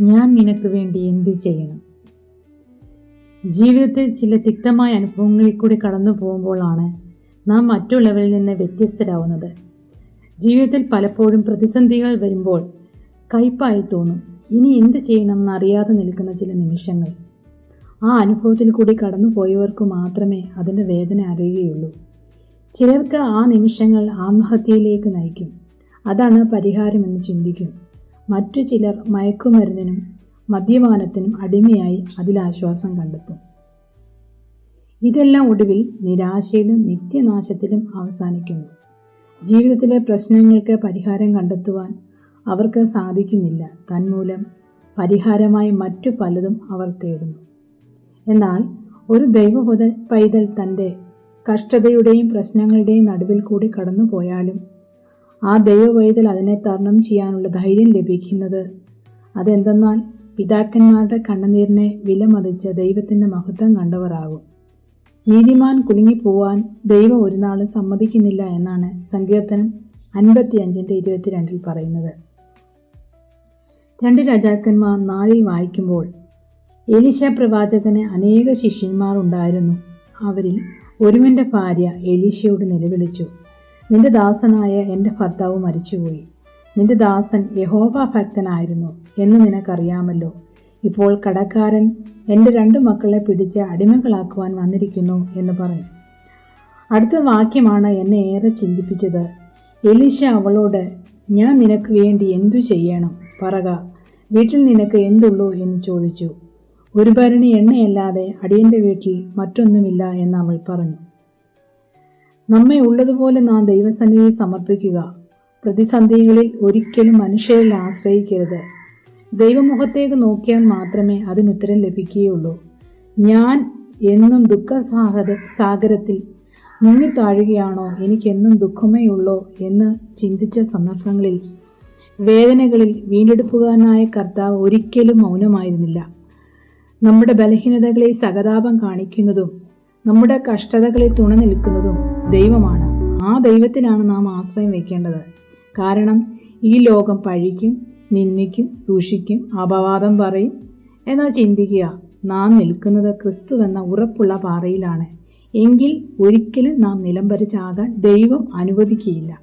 ഞാൻ നിനക്ക് വേണ്ടി എന്തു ചെയ്യണം? ജീവിതത്തിൽ ചില തിക്തമായ അനുഭവങ്ങളിൽ കൂടി കടന്നു പോകുമ്പോഴാണ് നാം മറ്റുള്ളവരിൽ നിന്ന് വ്യത്യസ്തരാവുന്നത്. ജീവിതത്തിൽ പലപ്പോഴും പ്രതിസന്ധികൾ വരുമ്പോൾ കയ്പായി തോന്നും ഇനി എന്ത് ചെയ്യണം എന്നറിയാതെ നിൽക്കുന്ന ചില നിമിഷങ്ങൾ. ആ അനുഭവത്തിൽ കൂടി കടന്നു പോയവർക്ക് മാത്രമേ അതിന്റെ വേദന അറിയുകയുള്ളൂ. ചിലർക്ക് ആ നിമിഷങ്ങൾ ആത്മഹത്യയിലേക്ക് നയിക്കും. അതാണ് പരിഹാരമെന്ന് ചിന്തിക്കും. മറ്റു ചിലർ മയക്കുമരുന്നിനും മദ്യപാനത്തിനും അടിമയായി അതിലാശ്വാസം കണ്ടെത്തും. ഇതെല്ലാം ഒടുവിൽ നിരാശയിലും നിത്യനാശത്തിലും അവസാനിക്കുന്നു. ജീവിതത്തിലെ പ്രശ്നങ്ങൾക്ക് പരിഹാരം കണ്ടെത്തുവാൻ അവർക്ക് സാധിക്കുന്നില്ല. തന്മൂലം പരിഹാരമായി മറ്റു പലതും അവർ തേടുന്നു. എന്നാൽ ഒരു ദൈവ പൈതൽ തന്റെ കഷ്ടതയുടെയും പ്രശ്നങ്ങളുടെയും നടുവിൽ കൂടി കടന്നു പോയാലും ആ ദൈവവൈതൽ അതിനെ തരണം ചെയ്യാനുള്ള ധൈര്യം ലഭിക്കുന്നത്. അതെന്തെന്നാൽ പിതാക്കന്മാരുടെ കണ്ണുനീരിനെ വിലമതിച്ച ദൈവത്തിന്റെ മഹത്വം കണ്ടവരാകും. നീതിമാൻ കുലുങ്ങിപ്പോവാൻ ദൈവം ഒരു നാളും സമ്മതിക്കുന്നില്ല എന്നാണ് സങ്കീർത്തനം അൻപത്തി അഞ്ചിന്റെ ഇരുപത്തിരണ്ടിൽ പറയുന്നത്. രണ്ട് രാജാക്കന്മാർ നാലിൽ വായിക്കുമ്പോൾ എലിശ പ്രവാചകന് അനേക ശിഷ്യന്മാർ ഉണ്ടായിരുന്നു. അവരിൽ ഒരുവന്റെ ഭാര്യ എലീശയോട് നിലവിളിച്ചു. നിന്റെ ദാസനായ എന്റെ ഭർത്താവ് മരിച്ചുപോയി. നിന്റെ ദാസൻ യഹോബ ഭക്തനായിരുന്നു എന്ന് നിനക്കറിയാമല്ലോ. ഇപ്പോൾ കടക്കാരൻ എന്റെ രണ്ടു മക്കളെ പിടിച്ച് അടിമകളാക്കുവാൻ വന്നിരിക്കുന്നു എന്ന് പറഞ്ഞു. അടുത്ത വാക്യമാണ് എന്നെ ഏറെ ചിന്തിപ്പിച്ചത്. എലീശ അവളോട് ഞാൻ നിനക്ക് വേണ്ടി എന്തു ചെയ്യണം? പറക. വീട്ടിൽ നിനക്ക് എന്തുള്ളൂ? എന്ന് ചോദിച്ചു. ഒരു ഭരണി എണ്ണയല്ലാതെ അടിയന്റെ വീട്ടിൽ മറ്റൊന്നുമില്ല എന്ന് അവൾ പറഞ്ഞു. നമ്മെ ഉള്ളതുപോലെ നാം ദൈവസന്നിധി സമർപ്പിക്കുക. പ്രതിസന്ധികളിൽ ഒരിക്കലും മനുഷ്യരിൽ ആശ്രയിക്കരുത്. ദൈവമുഖത്തേക്ക് നോക്കിയാൽ മാത്രമേ അതിനുത്തരം ലഭിക്കുകയുള്ളൂ. ഞാൻ എന്നും ദുഃഖസാഗര സാഗരത്തിൽ മുങ്ങിത്താഴുകയാണോ? എനിക്കെന്നും ദുഃഖമേ ഉള്ളോ എന്ന് ചിന്തിച്ച സന്ദർഭങ്ങളിൽ വേദനകളിൽ വീണ്ടെടുപ്പുകാരനായ കർത്താവ് ഒരിക്കലും മൗനമായിരുന്നില്ല. നമ്മുടെ ബലഹീനതകളെ സഹതാപം കാണിക്കുന്നതും നമ്മുടെ കഷ്ടതകളിൽ തുണ നിൽക്കുന്നതും ദൈവമാണ്. ആ ദൈവത്തിലാണ് നാം ആശ്രയം വയ്ക്കേണ്ടത്. കാരണം ഈ ലോകം പഴിക്കും നിന്ദിക്കും ദൂഷിക്കും അപവാദം പറയും. എന്നാൽ ചിന്തിക്കുക നാം നിൽക്കുന്നത് ക്രിസ്തു എന്ന ഉറപ്പുള്ള പാറയിലാണ് എങ്കിൽ ഒരിക്കലും നാം നിലംപരിച്ചാകാൻ ദൈവം അനുവദിക്കുകയില്ല.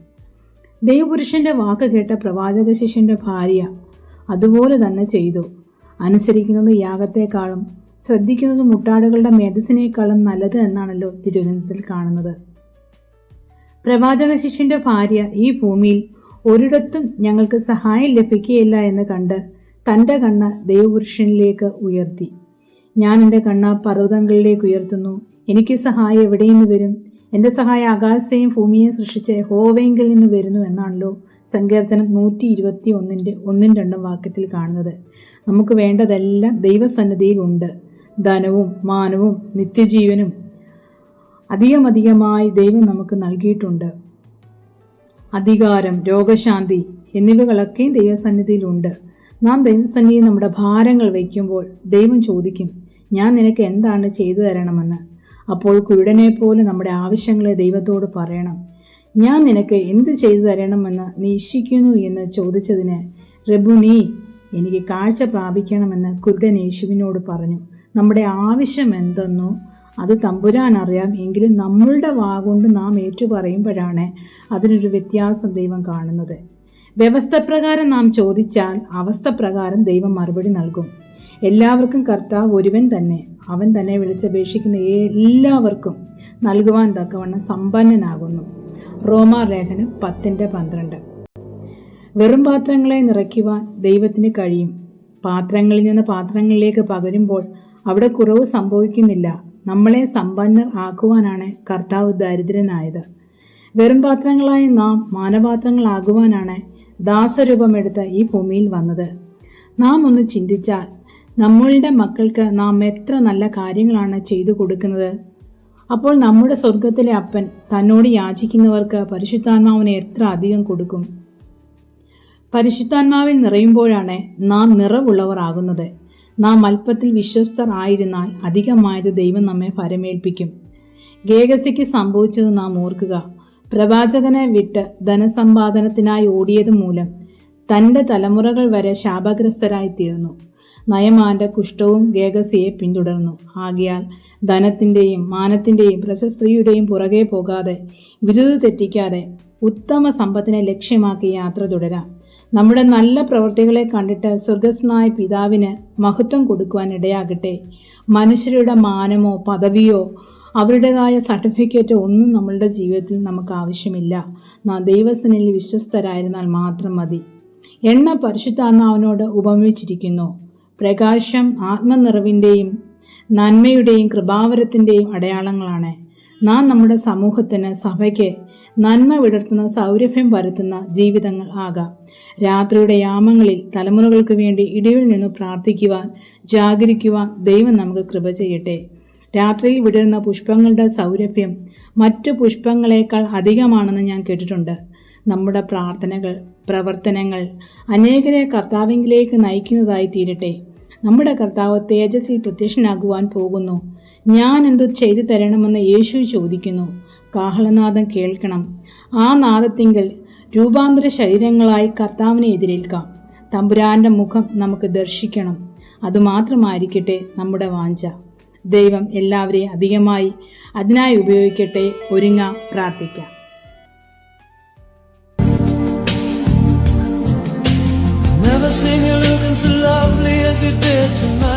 ദൈവപുരുഷന്റെ വാക്ക് കേട്ട പ്രവാചക ശിഷ്യന്റെ ഭാര്യ അതുപോലെ തന്നെ ചെയ്തു. അനുസരിക്കുന്നത് യാഗത്തെക്കാളും ശ്രദ്ധിക്കുന്നത് മുട്ടാടുകളുടെ മേധസ്സിനേക്കാളും നല്ലത് എന്നാണല്ലോ തിരുവനന്തപുരത്തിൽ കാണുന്നത്. പ്രവാചക ശിഷ്യന്റെ ഭാര്യ ഈ ഭൂമിയിൽ ഒരിടത്തും ഞങ്ങൾക്ക് സഹായം ലഭിക്കുകയില്ല എന്ന് കണ്ട് തന്റെ കണ്ണ് ദൈവപുരുഷനിലേക്ക് ഉയർത്തി. ഞാൻ എന്റെ കണ്ണ് പർവതങ്ങളിലേക്ക് ഉയർത്തുന്നു. എനിക്ക് സഹായം എവിടെ നിന്ന് വരും? എന്റെ സഹായം ആകാശത്തെയും ഭൂമിയെയും സൃഷ്ടിച്ച ഹോവെങ്കിൽ നിന്ന് വരുന്നു എന്നാണല്ലോ സങ്കീർത്തനം നൂറ്റി ഇരുപത്തി ഒന്നിന്റെ ഒന്നും രണ്ടും വാക്യത്തിൽ കാണുന്നത്. നമുക്ക് വേണ്ടതെല്ലാം ദൈവസന്നിധിയിലുണ്ട്. ധനവും മാനവും നിത്യജീവനും അധികമധികമായി ദൈവം നമുക്ക് നൽകിയിട്ടുണ്ട്. അധികാരം രോഗശാന്തി എന്നിവകളൊക്കെ ദൈവസന്നിധിയിലുണ്ട്. നാം ദൈവസന്നിധിയിൽ നമ്മുടെ ഭാരങ്ങൾ വയ്ക്കുമ്പോൾ ദൈവം ചോദിക്കും ഞാൻ നിനക്ക് എന്താണ് ചെയ്തു തരണമെന്ന്? അപ്പോൾ കുരുടനെ പോലെ നമ്മുടെ ആവശ്യങ്ങളെ ദൈവത്തോട് പറയണം. ഞാൻ നിനക്ക് എന്ത് ചെയ്തു തരണമെന്ന് നീ ഇച്ഛിക്കുന്നു എന്ന് ചോദിച്ചതിന് റബുനി എനിക്ക് കാഴ്ച പ്രാപിക്കണമെന്ന് കുരുടൻ യേശുവിനോട് പറഞ്ഞു. നമ്മുടെ ആവശ്യം എന്തെന്നോ അത് തമ്പുരാൻ അറിയാം. എങ്കിലും നമ്മളുടെ വാഗുകൊണ്ട് നാം ഏറ്റുപറയുമ്പോഴാണ് അതിനൊരു വ്യത്യാസം ദൈവം കാണുന്നത്. വ്യവസ്ഥ പ്രകാരം നാം ചോദിച്ചാൽ അവസ്ഥ പ്രകാരം ദൈവം മറുപടി നൽകും. എല്ലാവർക്കും കർത്താവ് ഒരുവൻ തന്നെ. അവൻ തന്നെ വിളിച്ചപേക്ഷിക്കുന്ന എല്ലാവർക്കും നൽകുവാൻ തക്കവണ്ണം സമ്പന്നനാകുന്നു. റോമാ ലേഖനം പത്തിന്റെ പന്ത്രണ്ട്. വെറും പാത്രങ്ങളെ നിറയ്ക്കുവാൻ ദൈവത്തിന് കഴിയും. പാത്രങ്ങളിൽ നിന്ന് പാത്രങ്ങളിലേക്ക് പകരുമ്പോൾ അവിടെ കുറവ് സംഭവിക്കുന്നില്ല. നമ്മളെ സമ്പന്നർ ആക്കുവാനാണ് കർത്താവ് ദരിദ്രനായത് വെറും പാത്രങ്ങളായ നാം മാനപാത്രങ്ങളാകുവാനാണ് ദാസരൂപമെടുത്ത ഈ ഭൂമിയിൽ വന്നത്. നാം ഒന്ന് ചിന്തിച്ചാൽ നമ്മളുടെ മക്കൾക്ക് നാം എത്ര നല്ല കാര്യങ്ങളാണ് ചെയ്തു കൊടുക്കുന്നത്. അപ്പോൾ നമ്മുടെ സ്വർഗത്തിലെ അപ്പൻ തന്നോട് യാചിക്കുന്നവർക്ക് പരിശുദ്ധാത്മാവിനെ എത്ര അധികം കൊടുക്കും? പരിശുദ്ധാത്മാവിൽ നിറയുമ്പോഴാണ് നാം നിറവുള്ളവർ ആകുന്നത് നാം അല്പത്തിൽ വിശ്വസ്തർ ആയിരുന്നാൽ അധികമായത് ദൈവം നമ്മെ പരമേൽപ്പിക്കും ഗേഗസിക്ക് സംഭവിച്ചത് നാം ഓർക്കുക. പ്രവാചകനെ വിട്ട് ധനസമ്പാദനത്തിനായി ഓടിയത് മൂലം തന്റെ തലമുറകൾ വരെ ശാപഗ്രസ്തരായി തീർന്നു നയമാന്റെ കുഷ്ഠവും ഗേഗസിയെ പിന്തുടർന്നു. ആകിയാൽ ധനത്തിന്റെയും മാനത്തിന്റെയും പ്രശസ്തിയുടെയും പുറകെ പോകാതെ വിരുദ് തെറ്റിക്കാതെ ഉത്തമ സമ്പത്തിനെ ലക്ഷ്യമാക്കി യാത്ര തുടരാം. നമ്മുടെ നല്ല പ്രവൃത്തികളെ കണ്ടിട്ട് സ്വർഗസ്നായ പിതാവിന് മഹത്വം കൊടുക്കുവാൻ ഇടയാകട്ടെ. മനുഷ്യരുടെ മാനമോ പദവിയോ അവരുടേതായ സർട്ടിഫിക്കറ്റോ ഒന്നും നമ്മളുടെ ജീവിതത്തിൽ നമുക്ക് ആവശ്യമില്ല. നാം ദൈവസനിൽ വിശ്വസ്തരായിരുന്നാൽ മാത്രം മതി. എണ്ണ പരിശുദ്ധാത്മാവിനോട് ഉപമിച്ചിരിക്കുന്നു. പ്രകാശം ആത്മനിറവിന്റെയും നന്മയുടെയും കൃപാവരത്തിന്റെയും അടയാളങ്ങളാണ്. നാം നമ്മുടെ സമൂഹത്തിന് സഭയ്ക്ക് നന്മ വിടർത്തുന്ന സൗരഭ്യം വരുത്തുന്ന ജീവിതങ്ങൾ ആകാം. രാത്രിയുടെ യാമങ്ങളിൽ തലമുറകൾക്ക് വേണ്ടി ഇടിവിൽ നിന്ന് പ്രാർത്ഥിക്കുവാൻ ജാഗരിക്കുവാൻ ദൈവം നമുക്ക് കൃപ ചെയ്യട്ടെ. രാത്രിയിൽ വിടരുന്ന പുഷ്പങ്ങളുടെ സൗരഭ്യം മറ്റു പുഷ്പങ്ങളെക്കാൾ അധികമാണെന്ന് ഞാൻ കേട്ടിട്ടുണ്ട്. നമ്മുടെ പ്രാർത്ഥനകൾ പ്രവർത്തനങ്ങൾ അനേകരെ കർത്താവിങ്കിലേക്ക് നയിക്കുന്നതായി തീരട്ടെ. നമ്മുടെ കർത്താവ് തേജസ്സിൽ പ്രത്യക്ഷനാകുവാൻ പോകുന്നു. ഞാൻ എന്തു ചെയ്തു തരണമെന്ന് യേശു ചോദിക്കുന്നു. കാഹളനാദം കേൾക്കണം. ആ നാദത്തിങ്കിൽ രൂപാന്തര ശരീരങ്ങളായി കർത്താവിനെ എതിരേൽക്കാം. തമ്പുരാന്റെ മുഖം നമുക്ക് ദർശിക്കണം. അതുമാത്രമായിരിക്കട്ടെ നമ്മുടെ വാഞ്ച. ദൈവം എല്ലാവരെയും അധികമായി അതിനായി ഉപയോഗിക്കട്ടെ ഒരുങ്ങാം പ്രാർത്ഥിക്കാം. Never seen you looking so lovely as you did tonight.